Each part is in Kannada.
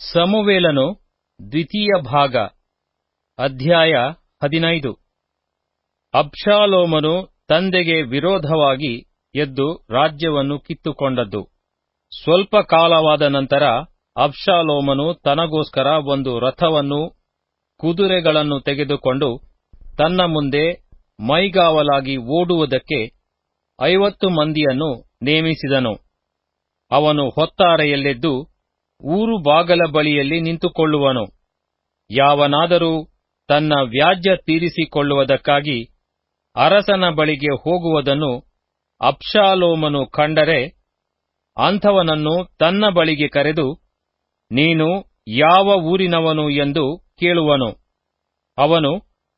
ಸಮುವೇಲನು ದ್ವಿತೀಯ ಭಾಗ, ಅಧ್ಯಾಯ ಹದಿನೈದು. ಅಬ್ಷಾಲೋಮನು ತಂದೆಗೆ ವಿರೋಧವಾಗಿ ಎದ್ದು ರಾಜ್ಯವನ್ನು ಕಿತ್ತುಕೊಂಡದ್ದು. ಸ್ವಲ್ಪ ಕಾಲವಾದ ನಂತರ ಅಬ್ಷಾಲೋಮನು ತನಗೋಸ್ಕರ ಒಂದು ರಥವನ್ನು, ಕುದುರೆಗಳನ್ನು ತೆಗೆದುಕೊಂಡು ತನ್ನ ಮುಂದೆ ಮೈಗಾವಲಾಗಿ ಓಡುವುದಕ್ಕೆ ಐವತ್ತು ಮಂದಿಯನ್ನು ನೇಮಿಸಿದನು. ಅವನು ಹೊತ್ತಾರೆಯಲ್ಲೆದ್ದು ಊರು ಬಾಗಲ ಬಳಿಯಲ್ಲಿ ನಿಂತುಕೊಳ್ಳುವನು. ಯಾವನಾದರೂ ತನ್ನ ವ್ಯಾಜ್ಯ ತೀರಿಸಿಕೊಳ್ಳುವುದಕ್ಕಾಗಿ ಅರಸನ ಬಳಿಗೆ ಹೋಗುವುದನ್ನು ಅಪ್ಷಾಲೋಮನು ಕಂಡರೆ, ಅಂಥವನನ್ನು ತನ್ನ ಬಳಿಗೆ ಕರೆದು, ನೀನು ಯಾವ ಊರಿನವನು ಎಂದು ಕೇಳುವನು. ಅವನು,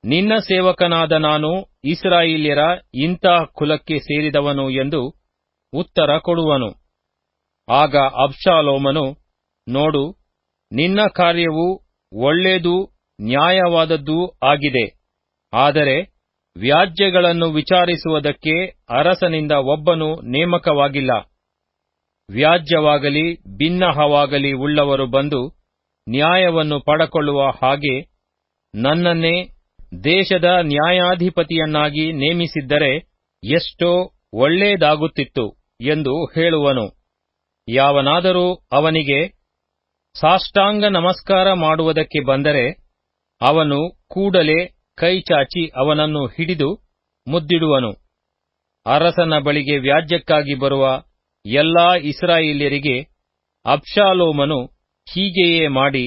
ನಿನ್ನ ಸೇವಕನಾದ ನಾನು ಇಸ್ರಾಯೇಲ್ಯರ ಇಂಥ ಕುಲಕ್ಕೆ ಸೇರಿದವನು ಎಂದು ಉತ್ತರ ಕೊಡುವನು. ಆಗ ಅಬ್ಷಾಲೋಮನು ನೋಡು, ನಿನ್ನ ಕಾರ್ಯವು ಒಳ್ಳೆಯದು, ನ್ಯಾಯವಾದದ್ದೂ ಆಗಿದೆ. ಆದರೆ ವ್ಯಾಜ್ಯಗಳನ್ನು ವಿಚಾರಿಸುವುದಕ್ಕೆ ಅರಸನಿಂದ ಒಬ್ಬನು ನೇಮಕವಾಗಿಲ್ಲ. ವ್ಯಾಜ್ಯವಾಗಲಿ, ಭಿನ್ನಹವಾಗಲಿ ಉಳ್ಳವರು ಬಂದು ನ್ಯಾಯವನ್ನು ಪಡಕೊಳ್ಳುವ ಹಾಗೆ ನನ್ನನ್ನೇ ದೇಶದ ನ್ಯಾಯಾಧಿಪತಿಯನ್ನಾಗಿ ನೇಮಿಸಿದ್ದರೆ ಎಷ್ಟೋ ಒಳ್ಳೆಯದಾಗುತ್ತಿತ್ತು ಎಂದು ಹೇಳುವನು. ಯಾವನಾದರೂ ಅವನಿಗೆ ಸಾಷ್ಟಾಂಗ ನಮಸ್ಕಾರ ಮಾಡುವುದಕ್ಕೆ ಬಂದರೆ ಅವನು ಕೂಡಲೇ ಕೈಚಾಚಿ ಅವನನ್ನು ಹಿಡಿದು ಮುದ್ದಿಡುವನು. ಅರಸನ ಬಳಿಗೆ ವ್ಯಾಜ್ಯಕ್ಕಾಗಿ ಬರುವ ಎಲ್ಲಾ ಇಸ್ರಾಯೇಲ್ಯರಿಗೆ ಅಬ್ಷಾಲೋಮನು ಹೀಗೆಯೇ ಮಾಡಿ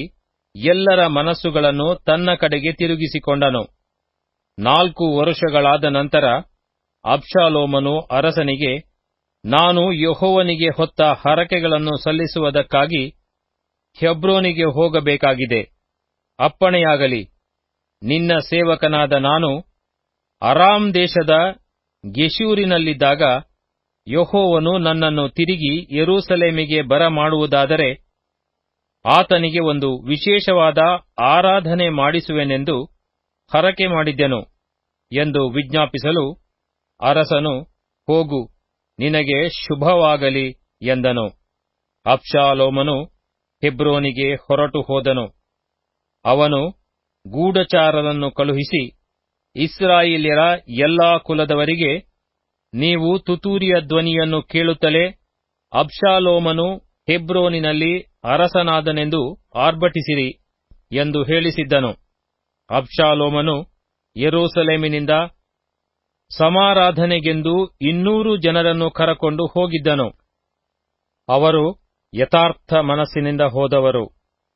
ಎಲ್ಲರ ಮನಸ್ಸುಗಳನ್ನು ತನ್ನ ಕಡೆಗೆ ತಿರುಗಿಸಿಕೊಂಡನು. ನಾಲ್ಕು ವರುಷಗಳಾದ ನಂತರ ಅಪ್ಶಾಲೋಮನು ಅರಸನಿಗೆ, ನಾನು ಯೆಹೋವನಿಗೆ ಹೊತ್ತ ಹರಕೆಗಳನ್ನು ಸಲ್ಲಿಸುವುದಕ್ಕಾಗಿ ಹೆಬ್ರೋನಿಗೆ ಹೋಗಬೇಕಾಗಿದೆ. ಅಪ್ಪಣೆಯಾಗಲಿ. ನಿನ್ನ ಸೇವಕನಾದ ನಾನು ಅರಾಮ್ ದೇಶದ ಗೆಶೂರಿನಲ್ಲಿದ್ದಾಗ ಯೆಹೋವನು ನನ್ನನ್ನು ತಿರುಗಿ ಯರೂಸಲೇಮಿಗೆ ಬರಮಾಡುವುದಾದರೆ ಆತನಿಗೆ ಒಂದು ವಿಶೇಷವಾದ ಆರಾಧನೆ ಮಾಡಿಸುವೆನೆಂದು ಹರಕೆ ಮಾಡಿದ್ದೆನು ಎಂದು ವಿಜ್ಞಾಪಿಸಲು ಅರಸನು, ಹೋಗು, ನಿನಗೆ ಶುಭವಾಗಲಿ ಎಂದನು. ಅಬ್ಷಾಲೋಮನು ಹೆಬ್ರೋನಿಗೆ ಹೊರಟು ಹೋದನು. ಅವನು ಗೂಢಚಾರರನ್ನು ಕಳುಹಿಸಿ, ಇಸ್ರಾಯೇಲ್ಯರ ಎಲ್ಲಾ ಕುಲದವರಿಗೆ, ನೀವು ತುತೂರಿಯ ಧ್ವನಿಯನ್ನು ಕೇಳುತ್ತಲೇ ಅಬ್ಷಾಲೋಮನು ಹೆಬ್ರೋನಿನಲ್ಲಿ ಅರಸನಾದನೆಂದು ಆರ್ಭಟಿಸಿರಿ ಎಂದು ಹೇಳಿಸಿದ್ದನು. ಅಬ್ಷಾಲೋಮನು ಯೆರೂಸಲೇಮಿನಿಂದ ಸಮಾರಾಧನೆಗೆಂದು ಇನ್ನೂರು ಜನರನ್ನು ಕರಕೊಂಡು ಹೋಗಿದ್ದನು. ಅವರು ಯಥಾರ್ಥ ಮನಸ್ಸಿನಿಂದ ಹೋದವರು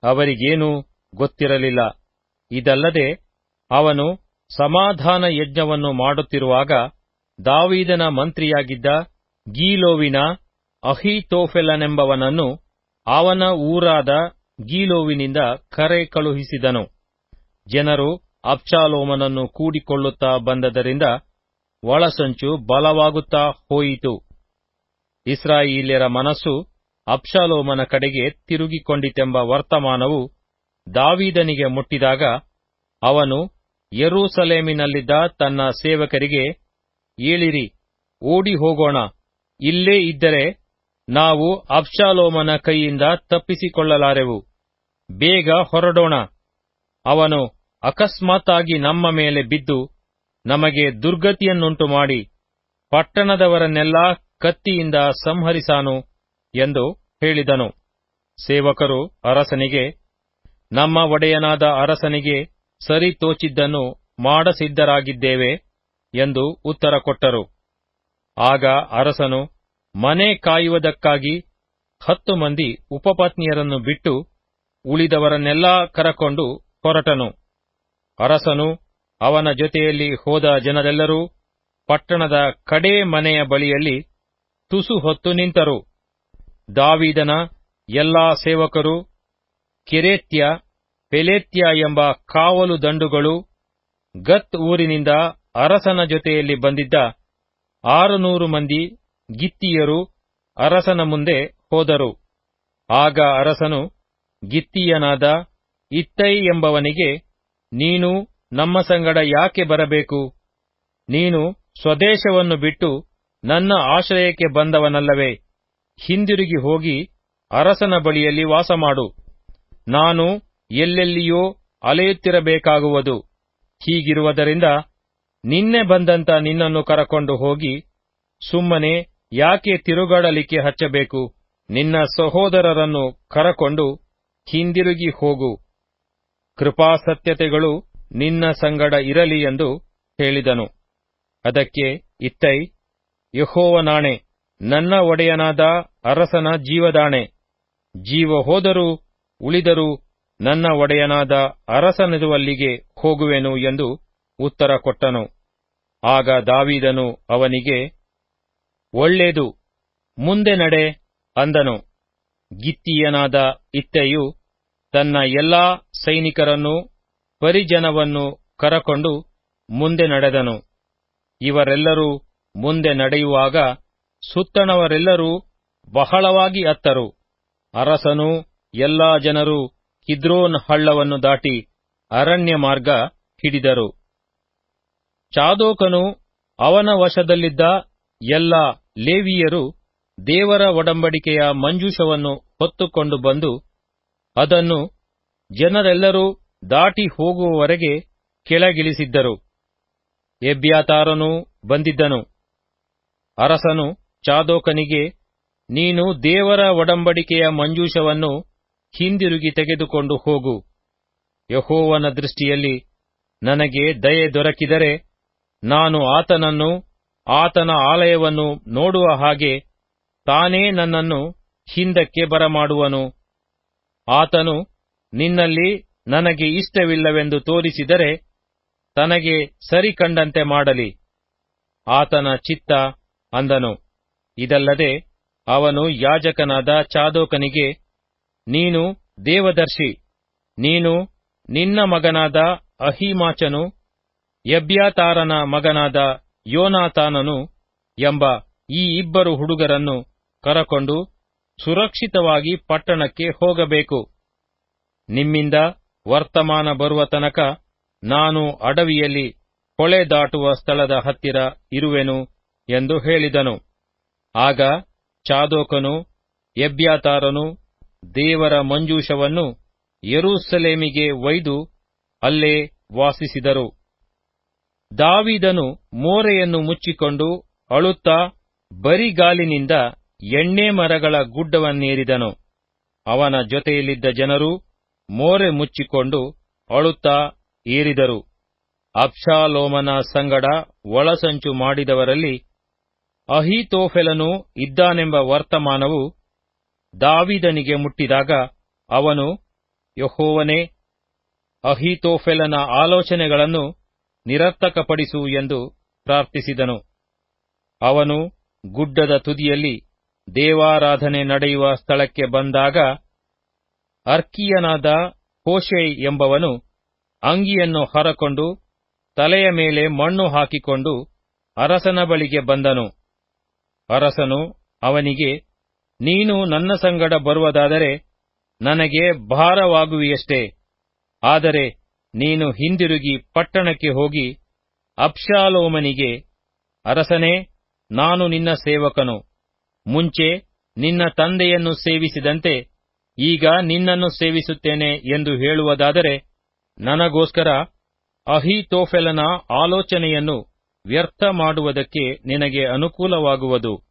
ಅವರಿಗೇನೂ ಗೊತ್ತಿರಲಿಲ್ಲ. ಇದಲ್ಲದೆ ಅವನು ಸಮಾಧಾನ ಯಜ್ಞವನ್ನು ಮಾಡುತ್ತಿರುವಾಗ ದಾವೀದನ ಮಂತ್ರಿಯಾಗಿದ್ದ ಗೀಲೋವಿನ ಅಹಿತೋಫೆಲನೆಂಬವನನ್ನು ಅವನ ಊರಾದ ಗೀಲೋವಿನಿಂದ ಕರೆ ಕಳುಹಿಸಿದನು. ಜನರು ಅಪ್ಚಾಲೋಮನನ್ನು ಕೂಡಿಕೊಳ್ಳುತ್ತಾ ಬಂದದರಿಂದ ಒಳಸಂಚು ಬಲವಾಗುತ್ತಾ ಹೋಯಿತು. ಇಸ್ರಾಯೇಲ್ಯರ ಮನಸ್ಸು ಅಬ್ಷಾಲೋಮನ ಕಡೆಗೆ ತಿರುಗಿಕೊಂಡಿತೆಂಬ ವರ್ತಮಾನವು ದಾವೀದನಿಗೆ ಮುಟ್ಟಿದಾಗ ಅವನು ಯರೂಸಲೇಮಿನಲ್ಲಿದ್ದ ತನ್ನ ಸೇವಕರಿಗೆ, ಏಳಿರಿ, ಓಡಿ ಹೋಗೋಣ, ಇಲ್ಲೇ ಇದ್ದರೆ ನಾವು ಅಪ್ಶಾಲೋಮನ ಕೈಯಿಂದ ತಪ್ಪಿಸಿಕೊಳ್ಳಲಾರೆವು, ಬೇಗ ಹೊರಡೋಣ. ಅವನು ಅಕಸ್ಮಾತ್ತಾಗಿ ನಮ್ಮ ಮೇಲೆ ಬಿದ್ದು ನಮಗೆ ದುರ್ಗತಿಯನ್ನುಂಟು ಮಾಡಿ ಪಟ್ಟಣದವರನ್ನೆಲ್ಲಾ ಕತ್ತಿಯಿಂದ ಸಂಹರಿಸಾನು ಎಂದು ಹೇಳಿದನು. ಸೇವಕರು ಅರಸನಿಗೆ, ನಮ್ಮ ಒಡೆಯನಾದ ಅರಸನಿಗೆ ಸರಿ ತೋಚಿದ್ದನ್ನು ಮಾಡಸಿದ್ಧರಾಗಿದ್ದೇವೆ ಎಂದು ಉತ್ತರ ಕೊಟ್ಟರು. ಆಗ ಅರಸನು, ಮನೆ ಕಾಯುವುದಕ್ಕಾಗಿ ಹತ್ತು ಮಂದಿ ಉಪಪತ್ನಿಯರನ್ನು ಬಿಟ್ಟು ಉಳಿದವರನ್ನೆಲ್ಲಾ ಕರಕೊಂಡು ಹೊರಟನು. ಅರಸನು ಅವನ ಜೊತೆಯಲ್ಲಿ ಹೋದ ಜನರೆಲ್ಲರೂ ಪಟ್ಟಣದ ಕಡೇ ಮನೆಯ ಬಳಿಯಲ್ಲಿ ತುಸು ಹೊತ್ತು ನಿಂತರು. ದಾವೀದನ ಎಲ್ಲಾ ಸೇವಕರು ಕೆರೆತ್ಯ, ಪೆಲೆತ್ಯ ಎಂಬ ಕಾವಲು ದಂಡುಗಳು ಗತ್ ಊರಿನಿಂದ ಅರಸನ ಜೊತೆಯಲ್ಲಿ ಬಂದಿದ್ದ ಆರುನೂರು ಮಂದಿ ಗಿತ್ತಿಯರು ಅರಸನ ಮುಂದೆ ಹೋದರು. ಆಗ ಅರಸನು, ಗಿತ್ತಿಯನಾದ ಇತ್ತೈ ಎಂಬವನಿಗೆ ನೀನು ನಮ್ಮ ಸಂಗಡ ಯಾಕೆ ಬರಬೇಕು? ನೀನು ಸ್ವದೇಶವನ್ನು ಬಿಟ್ಟು ನನ್ನ ಆಶ್ರಯಕ್ಕೆ ಬಂದವನಲ್ಲವೇ? ಹಿಂದಿರುಗಿ ಹೋಗಿ ಅರಸನ ಬಳಿಯಲ್ಲಿ ವಾಸಮಾಡು ನಾನು ಎಲ್ಲೆಲ್ಲಿಯೋ ಅಲೆಯುತ್ತಿರಬೇಕಾಗುವುದು. ಹೀಗಿರುವುದರಿಂದ ನಿನ್ನೆ ಬಂದಂತ ನಿನ್ನನ್ನು ಕರಕೊಂಡು ಹೋಗಿ ಸುಮ್ಮನೆ ಯಾಕೆ ತಿರುಗಾಡಲಿಕ್ಕೆ ಹಚ್ಚಬೇಕು? ನಿನ್ನ ಸಹೋದರರನ್ನು ಕರಕೊಂಡು ಹಿಂದಿರುಗಿ ಹೋಗು. ಕೃಪಾಸತ್ಯತೆಗಳು ನಿನ್ನ ಸಂಗಡ ಇರಲಿ ಎಂದು ಹೇಳಿದನು. ಅದಕ್ಕೆ ಇತ್ತೈ ಯಹೋವನಾಣೆ ನನ್ನ ಒಡೆಯನಾದ ಅರಸನ ಜೀವದಾಣೆ. ಜೀವ ಹೋದರೂ, ಉಳಿದರೂ ನನ್ನ ಒಡೆಯನಾದ ಅರಸನಿರುವಲ್ಲಿಗೆ ಹೋಗುವೆನು ಎಂದು ಉತ್ತರ ಕೊಟ್ಟನು. ಆಗ ದಾವಿದನು ಅವನಿಗೆ, ಒಳ್ಳೇದು, ಮುಂದೆ ನಡೆ ಅಂದನು. ಗಿತ್ತೀಯನಾದ ಇತ್ತೆಯು ತನ್ನ ಎಲ್ಲಾ ಸೈನಿಕರನ್ನು, ಪರಿಜನವನ್ನು ಕರಕೊಂಡು ಮುಂದೆ ನಡೆದನು. ಇವರೆಲ್ಲರೂ ಮುಂದೆ ನಡೆಯುವಾಗ ಸುತ್ತಣವರೆಲ್ಲರೂ ಬಹಳವಾಗಿ ಅತ್ತರು. ಅರಸನು ಎಲ್ಲಾ ಜನರು ಕಿದ್ರೋನ್ ಹಳ್ಳವನ್ನು ದಾಟಿ ಅರಣ್ಯ ಮಾರ್ಗ ಹಿಡಿದರು. ಚಾದೋಕನು ಅವನ ವಶದಲ್ಲಿದ್ದ ಎಲ್ಲ ಲೇವಿಯರು ದೇವರ ಒಡಂಬಡಿಕೆಯ ಮಂಜೂಷವನ್ನು ಹೊತ್ತುಕೊಂಡು ಬಂದು ಅದನ್ನು ಜನರೆಲ್ಲರೂ ದಾಟಿ ಹೋಗುವವರೆಗೆ ಕೆಳಗಿಳಿಸಿದ್ದರು. ಎಬ್ಯಾತಾರನೂ ಬಂದಿದ್ದನು. ಅರಸನು ಚಾದೋಕನಿಗೆ, ನೀನು ದೇವರ ಒಡಂಬಡಿಕೆಯ ಮಂಜೂಷವನ್ನು ಹಿಂದಿರುಗಿ ತೆಗೆದುಕೊಂಡು ಹೋಗು. ಯಹೋವನ ದೃಷ್ಟಿಯಲ್ಲಿ ನನಗೆ ದಯೆ ದೊರಕಿದರೆ ನಾನು ಆತನನ್ನು, ಆತನ ಆಲಯವನ್ನು ನೋಡುವ ಹಾಗೆ ತಾನೇ ನನ್ನನ್ನು ಹಿಂದಕ್ಕೆ ಬರಮಾಡುವನು. ಆತನು ನಿನ್ನಲ್ಲಿ ನನಗೆ ಇಷ್ಟವಿಲ್ಲವೆಂದು ತೋರಿಸಿದರೆ ತನಗೆ ಸರಿ ಕಂಡಂತೆ ಮಾಡಲಿ. ಆತನ ಚಿತ್ತ ಅಂದನು. ಇದಲ್ಲದೆ ಅವನು ಯಾಜಕನಾದ ಚಾದೋಕನಿಗೆ, ನೀನು ದೇವದರ್ಶಿ, ನೀನು ನಿನ್ನ ಮಗನಾದ ಅಹಿಮಾಚನು, ಎಬ್ಯಾತಾರನ ಮಗನಾದ ಯೋನಾತಾನನು ಎಂಬ ಈ ಇಬ್ಬರು ಹುಡುಗರನ್ನು ಕರಕೊಂಡು ಸುರಕ್ಷಿತವಾಗಿ ಪಟ್ಟಣಕ್ಕೆ ಹೋಗಬೇಕು. ನಿಮ್ಮಿಂದ ವರ್ತಮಾನ ಬರುವ ತನಕ ನಾನು ಅಡವಿಯಲ್ಲಿ ಕೊಳೆ ದಾಟುವ ಸ್ಥಳದ ಹತ್ತಿರ ಇರುವೆನು ಎಂದು ಹೇಳಿದನು. ಆಗ ಚಾದೋಕನು, ಎಬ್ಯಾತಾರನು, ದೇವರ ಮಂಜೂಷವನ್ನು ಯರೂಸಲೇಮಿಗೆ ಒಯ್ದು ಅಲ್ಲೇ ವಾಸಿಸಿದರು. ದಾವಿದನು ಮೋರೆಯನ್ನು ಮುಚ್ಚಿಕೊಂಡು ಅಳುತ್ತಾ ಬರಿಗಾಲಿನಿಂದ ಎಣ್ಣೆ ಮರಗಳ ಗುಡ್ಡವನ್ನೇರಿದನು. ಅವನ ಜೊತೆಯಲ್ಲಿದ್ದ ಜನರು ಮೋರೆ ಮುಚ್ಚಿಕೊಂಡು ಅಳುತ್ತಾ ಏರಿದರು. ಅಬ್ಷಾಲೋಮನ ಸಂಗಡ ಒಳಸಂಚು ಮಾಡಿದವರಲ್ಲಿ ಅಹಿತೋಫೆಲನು ಇದ್ದಾನೆಂಬ ವರ್ತಮಾನವು ದಾವಿದನಿಗೆ ಮುಟ್ಟಿದಾಗ ಅವನು, ಯಹೋವನೇ, ಅಹಿತೋಫೆಲನ ಆಲೋಚನೆಗಳನ್ನು ನಿರರ್ಥಕಪಡಿಸು ಎಂದು ಪ್ರಾರ್ಥಿಸಿದನು. ಅವನು ಗುಡ್ಡದ ತುದಿಯಲ್ಲಿ ದೇವಾರಾಧನೆ ನಡೆಯುವ ಸ್ಥಳಕ್ಕೆ ಬಂದಾಗ ಅರ್ಕಿಯನಾದ ಹೋಶೆ ಎಂಬವನು ಅಂಗಿಯನ್ನು ಹರಕೊಂಡು ತಲೆಯ ಮೇಲೆ ಮಣ್ಣು ಹಾಕಿಕೊಂಡು ಅರಸನ ಬಳಿಗೆ ಬಂದನು. ಅರಸನು ಅವನಿಗೆ, ನೀನು ನನ್ನ ಸಂಗಡ ಬರುವುದಾದರೆ ನನಗೆ ಭಾರವಾಗುವಿಯಷ್ಟೇ. ಆದರೆ ನೀನು ಹಿಂದಿರುಗಿ ಪಟ್ಟಣಕ್ಕೆ ಹೋಗಿ ಅಪ್ಶಾಲೋಮನಿಗೆ ಅರಸನೇ, ನಾನು ನಿನ್ನ ಸೇವಕನು. ಮುಂಚೆ ನಿನ್ನ ತಂದೆಯನ್ನು ಸೇವಿಸಿದಂತೆ ಈಗ ನಿನ್ನನ್ನು ಸೇವಿಸುತ್ತೇನೆ ಎಂದು ಹೇಳುವುದಾದರೆ ನನಗೋಸ್ಕರ ಅಹಿತೋಫೆಲನ ಆಲೋಚನೆಯನ್ನು ವ್ಯರ್ಥ ಮಾಡುವುದಕ್ಕೆ ನಿನಗೆ ಅನುಕೂಲವಾಗುವುದು.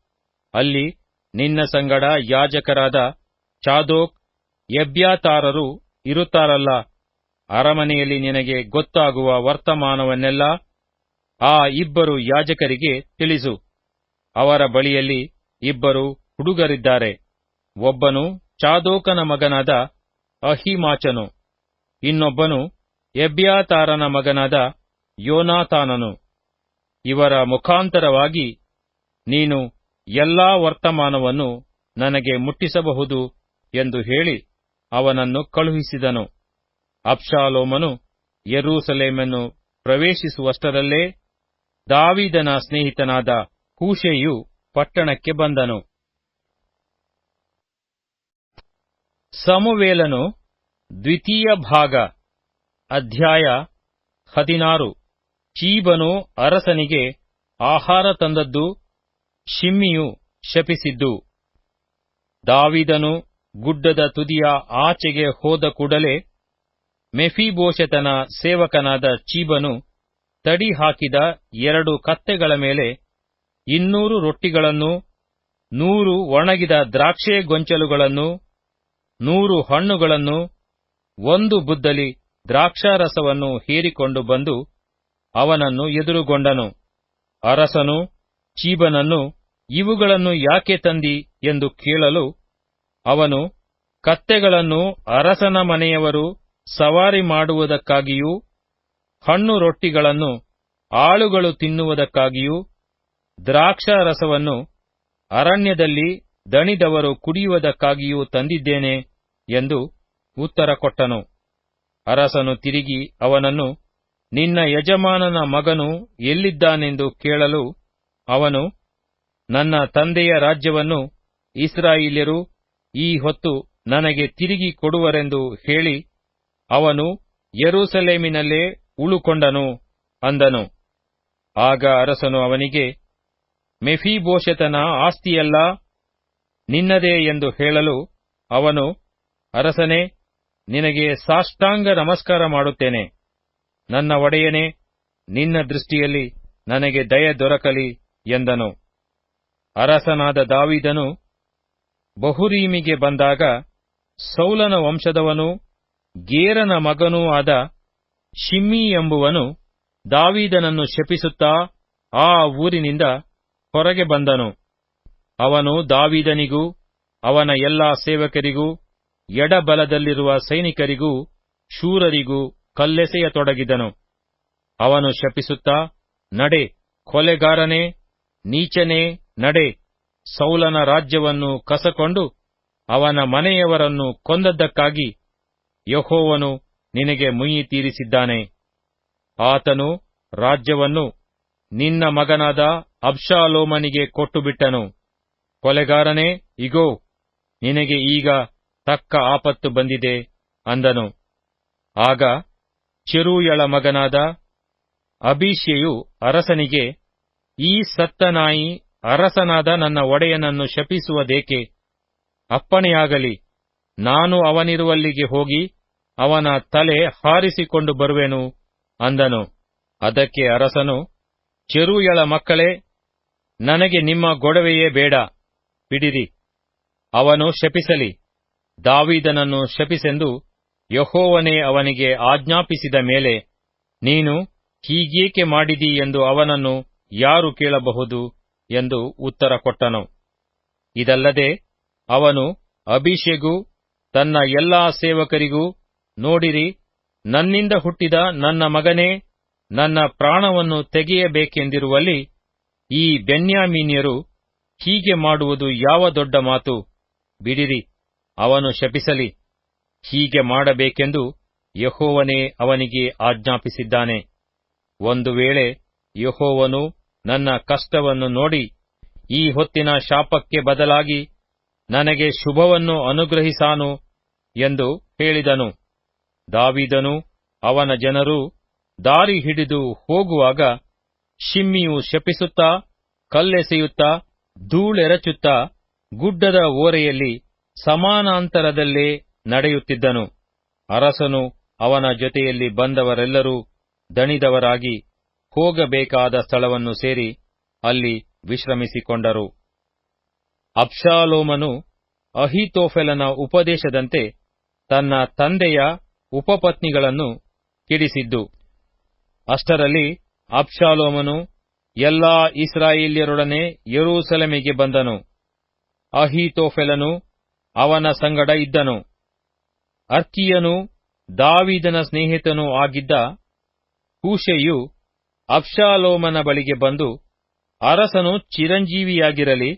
ಅಲ್ಲಿ ನಿನ್ನ ಸಂಗಡ ಯಾಜಕರಾದ ಚಾದೋಕ್, ಎಬ್ಯಾತಾರರು ಇರುತ್ತಾರಲ್ಲ. ಅರಮನೆಯಲ್ಲಿ ನಿನಗೆ ಗೊತ್ತಾಗುವ ವರ್ತಮಾನವನ್ನೆಲ್ಲ ಆ ಇಬ್ಬರು ಯಾಜಕರಿಗೆ ತಿಳಿಸು. ಅವರ ಬಳಿಯಲ್ಲಿ ಇಬ್ಬರು ಹುಡುಗರಿದ್ದಾರೆ. ಒಬ್ಬನು ಚಾದೋಕನ ಮಗನಾದ ಅಹಿಮಾಚನು. ಇನ್ನೊಬ್ಬನು ಎಬ್ಯಾತಾರನ ಮಗನಾದ ಯೋನಾತಾನನು. ಇವರ ಮುಖಾಂತರವಾಗಿ ನೀನು ಎಲ್ಲಾ ವರ್ತಮಾನವನ್ನು ನನಗೆ ಮುಟ್ಟಿಸಬಹುದು ಎಂದು ಹೇಳಿ ಅವನನ್ನು ಕಳುಹಿಸಿದನು. ಅಬ್ಷಾಲೋಮನು ಯರೂಸಲೇಮನ್ನು ಪ್ರವೇಶಿಸುವಷ್ಟರಲ್ಲೇ ದಾವಿದನ ಸ್ನೇಹಿತನಾದ ಹೂಷೆಯು ಪಟ್ಟಣಕ್ಕೆ ಬಂದನು. ಸಮುವೇಲನು ದ್ವಿತೀಯ ಭಾಗ ಅಧ್ಯಾಯ ಹದಿನಾರು. ಚೀಬನು ಅರಸನಿಗೆ ಆಹಾರ ತಂದದ್ದು, ಶಿಮ್ಮಿಯು ಶಪಿಸಿದ್ದು. ದಾವಿದನು ಗುಡ್ಡದ ತುದಿಯ ಆಚೆಗೆ ಹೋದ ಕೂಡಲೇ ಮೆಫಿಬೋಶತನ ಸೇವಕನಾದ ಚೀಬನು ತಡಿ ಹಾಕಿದ ಎರಡು ಕತ್ತೆಗಳ ಮೇಲೆ ಇನ್ನೂರು ರೊಟ್ಟಿಗಳನ್ನು, ನೂರು ಒಣಗಿದ ದ್ರಾಕ್ಷೆ ಗೊಂಚಲುಗಳನ್ನು, ನೂರು ಹಣ್ಣುಗಳನ್ನು, ಒಂದು ಬುದ್ದಲಿ ದ್ರಾಕ್ಷಾರಸವನ್ನು ಹೀರಿಕೊಂಡು ಬಂದು ಅವನನ್ನು ಎದುರುಗೊಂಡನು. ಅರಸನು, ಚೀಬನನ್ನು, ಇವುಗಳನ್ನು ಯಾಕೆ ತಂದಿ ಎಂದು ಕೇಳಲು ಅವನು, ಕತ್ತೆಗಳನ್ನು ಅರಸನ ಮನೆಯವರು ಸವಾರಿ ಮಾಡುವುದಕ್ಕಾಗಿಯೂ, ಹಣ್ಣು ರೊಟ್ಟಿಗಳನ್ನು ಆಳುಗಳು ತಿನ್ನುವುದಕ್ಕಾಗಿಯೂ, ದ್ರಾಕ್ಷಾರಸವನ್ನು ಅರಣ್ಯದಲ್ಲಿ ದಣಿದವರು ಕುಡಿಯುವುದಕ್ಕಾಗಿಯೂ ತಂದಿದ್ದೇನೆ ಎಂದು ಉತ್ತರ ಕೊಟ್ಟನು. ಅರಸನು ತಿರುಗಿ ಅವನನ್ನು ನಿನ್ನ ಯಜಮಾನನ ಮಗನು ಎಲ್ಲಿದ್ದಾನೆಂದು ಕೇಳಲು ಅವನು ನನ್ನ ತಂದೆಯ ರಾಜ್ಯವನ್ನು ಇಸ್ರಾಯಿಲ್ಯರು ಈ ಹೊತ್ತು ನನಗೆ ತಿರುಗಿ ಕೊಡುವರೆಂದು ಹೇಳಿ ಅವನು ಯರೂಸಲೇಮಿನಲ್ಲೇ ಉಳುಕೊಂಡನು ಅಂದನು. ಆಗ ಅರಸನು ಅವನಿಗೆ ಮೆಫಿಭೋಷತನ ಆಸ್ತಿಯಲ್ಲ, ನಿನ್ನದೇ ಎಂದು ಹೇಳಲು ಅವನು, ಅರಸನೇ, ನಿನಗೆ ಸಾಷ್ಟಾಂಗ ನಮಸ್ಕಾರ ಮಾಡುತ್ತೇನೆ. ನನ್ನ ಒಡೆಯನೇ, ನಿನ್ನ ದೃಷ್ಟಿಯಲ್ಲಿ ನನಗೆ ದಯೆ ದೊರಕಲಿ ಎಂದನು. ಅರಸನಾದ ದಾವಿದನು ಬಹುರೀಮಿಗೆ ಬಂದಾಗ ಸೌಲನ ವಂಶದವನು ಗೇರನ ಮಗನೂ ಆದ ಶಿಮ್ಮಿ ಎಂಬುವನು ದಾವೀದನನ್ನು ಶಪಿಸುತ್ತಾ ಆ ಊರಿನಿಂದ ಹೊರಗೆ ಬಂದನು. ಅವನು ದಾವೀದನಿಗೂ, ಅವನ ಎಲ್ಲಾ ಸೇವಕರಿಗೂ, ಎಡಬಲದಲ್ಲಿರುವ ಸೈನಿಕರಿಗೂ, ಶೂರರಿಗೂ ಕಲ್ಲೆಸೆಯತೊಡಗಿದನು. ಅವನು ಶಪಿಸುತ್ತಾ, ನಡೆ, ಕೊಲೆಗಾರನೇ, ನೀಚನೇ, ನಡೆ, ಸೌಲನ ರಾಜ್ಯವನ್ನು ಕಸಕೊಂಡು ಅವನ ಮನೆಯವರನ್ನು ಕೊಂದದ್ದಕ್ಕಾಗಿ ಯಹೋವನು ನಿನಗೆ ಮುಯಿ ತೀರಿಸಿದ್ದಾನೆ. ಆತನು ರಾಜ್ಯವನ್ನು ನಿನ್ನ ಮಗನಾದ ಅಬ್ಷಾಲೋಮನಿಗೆ ಕೊಟ್ಟುಬಿಟ್ಟನು. ಕೊಲೆಗಾರನೇ, ಇಗೋ, ನಿನಗೆ ಈಗ ತಕ್ಕ ಆಪತ್ತು ಬಂದಿದೆ ಅಂದನು. ಆಗ ಚೆರೂಯಳ ಮಗನಾದ ಅಭಿಷೇಯು ಅರಸನಿಗೆ, ಈ ಸತ್ತ ನಾಯಿ ಅರಸನಾದ ನನ್ನ ಒಡೆಯನನ್ನು ಶಪಿಸುವುದೇಕೆ? ಅಪ್ಪಣೆಯಾಗಲಿ. ನಾನು ಅವನಿರುವಲ್ಲಿಗೆ ಹೋಗಿ ಅವನ ತಲೆ ಹಾರಿಸಿಕೊಂಡು ಬರುವೆನು ಅಂದನು. ಅದಕ್ಕೆ ಅರಸನು, ಚೆರೂಯಳ ಮಕ್ಕಳೇ, ನನಗೆ ನಿಮ್ಮ ಗೊಡವೆಯೇ ಬೇಡ, ಬಿಡಿರಿ. ಅವನು ಶಪಿಸಲಿ. ದಾವೀದನನ್ನು ಶಪಿಸೆಂದು ಯಹೋವನೇ ಅವನಿಗೆ ಆಜ್ಞಾಪಿಸಿದ ಮೇಲೆ, ನೀನು ಹೀಗೇಕೆ ಮಾಡಿದಿ ಎಂದು ಅವನನ್ನು ಯಾರು ಕೇಳಬಹುದು ಎಂದು ಉತ್ತರ ಕೊಟ್ಟನು. ಇದಲ್ಲದೆ ಅವನು, ಅಭಿಷೇಗೂ, ತನ್ನ ಎಲ್ಲಾ ಸೇವಕರಿಗೂ, ನೋಡಿರಿ, ನನ್ನಿಂದ ಹುಟ್ಟಿದ ನನ್ನ ಮಗನೇ ನನ್ನ ಪ್ರಾಣವನ್ನು ತೆಗೆಯಬೇಕೆಂದಿರುವಲ್ಲಿ ಈ ಬೆನ್ಯಾಮೀನ್ಯರು ಹೀಗೆ ಮಾಡುವುದು ಯಾವ ದೊಡ್ಡ ಮಾತು. ಬಿಡಿರಿ, ಅವನು ಶಪಿಸಲಿ. ಹೀಗೆ ಮಾಡಬೇಕೆಂದು ಯಹೋವನೇ ಅವನಿಗೆ ಆಜ್ಞಾಪಿಸಿದ್ದಾನೆ. ಒಂದು ವೇಳೆ ಯಹೋವನು ನನ್ನ ಕಷ್ಟವನ್ನು ನೋಡಿ ಈ ಹೊತ್ತಿನ ಶಾಪಕ್ಕೆ ಬದಲಾಗಿ ನನಗೆ ಶುಭವನ್ನು ಅನುಗ್ರಹಿಸಾನು ಎಂದು ಹೇಳಿದನು. ದಾವಿದನು ಅವನ ಜನರು ದಾರಿ ಹಿಡಿದು ಹೋಗುವಾಗ ಶಿಮ್ಮಿಯು ಶಪಿಸುತ್ತಾ, ಕಲ್ಲೆಸೆಯುತ್ತಾ, ಧೂಳೆರಚುತ್ತಾ, ಗುಡ್ಡದ ಓರೆಯಲ್ಲಿ ಸಮಾನಾಂತರದಲ್ಲೇ ನಡೆಯುತ್ತಿದ್ದನು. ಅರಸನು ಅವನ ಜೊತೆಯಲ್ಲಿ ಬಂದವರೆಲ್ಲರೂ ದಣಿದವರಾಗಿ ಹೋಗಬೇಕಾದ ಸ್ಥಳವನ್ನು ಸೇರಿ ಅಲ್ಲಿ ವಿಶ್ರಮಿಸಿಕೊಂಡರು. ಅಬ್ಷಾಲೋಮನು ಅಹಿತೋಫೆಲನ ಉಪದೇಶದಂತೆ ತನ್ನ ತಂದೆಯ ಉಪಪತ್ನಿಗಳನ್ನು ಕಿಡಿಸಿದ್ದು. ಅಷ್ಟರಲ್ಲಿ ಅಬ್ಷಾಲೋಮನು ಎಲ್ಲಾ ಇಸ್ರಾಯೇಲ್ಯರೊಡನೆ ಯೆರೂಸಲೇಮಿಗೆ ಬಂದನು. ಅಹಿತೋಫೆಲನು ಅವನ ಸಂಗಡ ಇದ್ದನು. ಅರ್ಕಿಯನು ದಾವೀದನ ಸ್ನೇಹಿತನೂ ಆಗಿದ್ದ ಹೂಷೆಯು ಅಪ್ಶಾಲೋಮನ ಬಳಿಗೆ ಬಂದು, ಅರಸನು ಚಿರಂಜೀವಿಯಾಗಿರಲಿ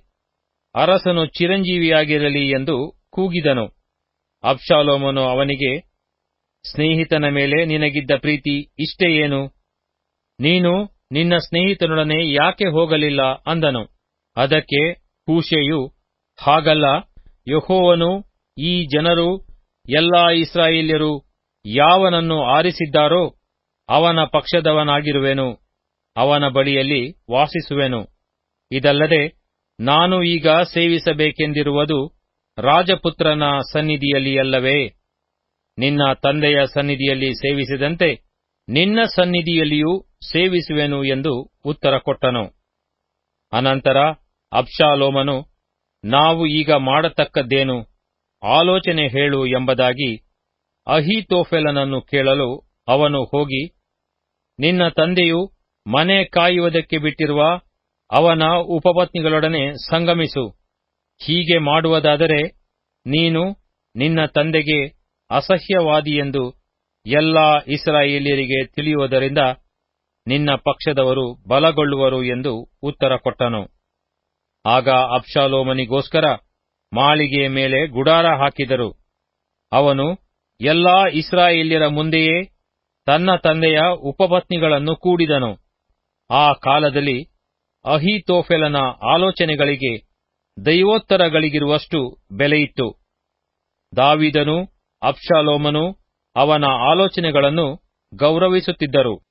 ಅರಸನು ಚಿರಂಜೀವಿಯಾಗಿರಲಿ ಎಂದು ಕೂಗಿದನು. ಅಪ್ಶಾಲೋಮನು ಅವನಿಗೆ, ಸ್ನೇಹಿತನ ಮೇಲೆ ನಿನಗಿದ್ದ ಪ್ರೀತಿ ಇಷ್ಟೇ ಏನು? ನೀನು ನಿನ್ನ ಸ್ನೇಹಿತನೊಡನೆ ಯಾಕೆ ಹೋಗಲಿಲ್ಲ? ಅಂದನು. ಅದಕ್ಕೆ ಹೂಷೆಯು ಹಾಗಲ್ಲ, ಯಹೋವನು ಈ ಜನರು ಎಲ್ಲಾ ಇಸ್ರಾಯೇಲ್ಯರು ಯಾವನನ್ನು ಆರಿಸಿದ್ದಾರೋ ಅವನ ಪಕ್ಷದವನಾಗಿರುವೆನು, ಅವನ ಬಳಿಯಲ್ಲಿ ವಾಸಿಸುವೆನು. ಇದಲ್ಲದೆ ನಾನು ಈಗ ಸೇವಿಸಬೇಕೆಂದಿರುವುದು ರಾಜಪುತ್ರನ ಸನ್ನಿಧಿಯಲ್ಲಿ ಅಲ್ಲವೇ? ನಿನ್ನ ತಂದೆಯ ಸನ್ನಿಧಿಯಲ್ಲಿ ಸೇವಿಸಿದಂತೆ ನಿನ್ನ ಸನ್ನಿಧಿಯಲ್ಲಿಯೂ ಸೇವಿಸುವೆನು ಎಂದು ಉತ್ತರ ಕೊಟ್ಟನು. ಅನಂತರ ಅಬ್ಷಾಲೋಮನು, ನಾವು ಈಗ ಮಾಡತಕ್ಕದ್ದೇನು? ಆಲೋಚನೆ ಹೇಳು ಎಂಬುದಾಗಿ ಅಹಿತೋಫೆಲನನ್ನು ಕೇಳಲು ಅವನು ಹೋಗಿ, ನಿನ್ನ ತಂದೆಯು ಮನೆ ಕಾಯುವುದಕ್ಕೆ ಬಿಟ್ಟಿರುವ ಅವನ ಉಪಪತ್ನಿಗಳೊಡನೆ ಸಂಗಮಿಸು. ಹೀಗೆ ಮಾಡುವುದಾದರೆ ನೀನು ನಿನ್ನ ತಂದೆಗೆ ಅಸಹ್ಯವಾದಿ ಎಂದು ಎಲ್ಲಾ ಇಸ್ರಾಯೇಲಿಯರಿಗೆ ತಿಳಿಯುವುದರಿಂದ ನಿನ್ನ ಪಕ್ಷದವರು ಬಲಗೊಳ್ಳುವರು ಎಂದು ಉತ್ತರ ಕೊಟ್ಟನು. ಆಗ ಅಬ್ಷಾಲೋಮನಿಗೋಸ್ಕರ ಮಾಳಿಗೆಯ ಮೇಲೆ ಗುಡಾರ ಹಾಕಿದರು. ಅವನು, ಎಲ್ಲಾ ಇಸ್ರಾಯೇಲ್ಯರ ಮುಂದೆಯೇ ತನ್ನ ತಂದೆಯ ಉಪಪತ್ನಿಗಳನ್ನು ಕೂಡಿದನು. ಆ ಕಾಲದಲ್ಲಿ ಅಹಿತೋಫೆಲನ ಆಲೋಚನೆಗಳಿಗೆ ದೈವೋತ್ತರಗಳಿಗಿರುವಷ್ಟು ಬೆಲೆಯಿತ್ತು. ದಾವಿದನು ಅಬ್ಷಾಲೋಮನು ಅವನ ಆಲೋಚನೆಗಳನ್ನು ಗೌರವಿಸುತ್ತಿದ್ದರು.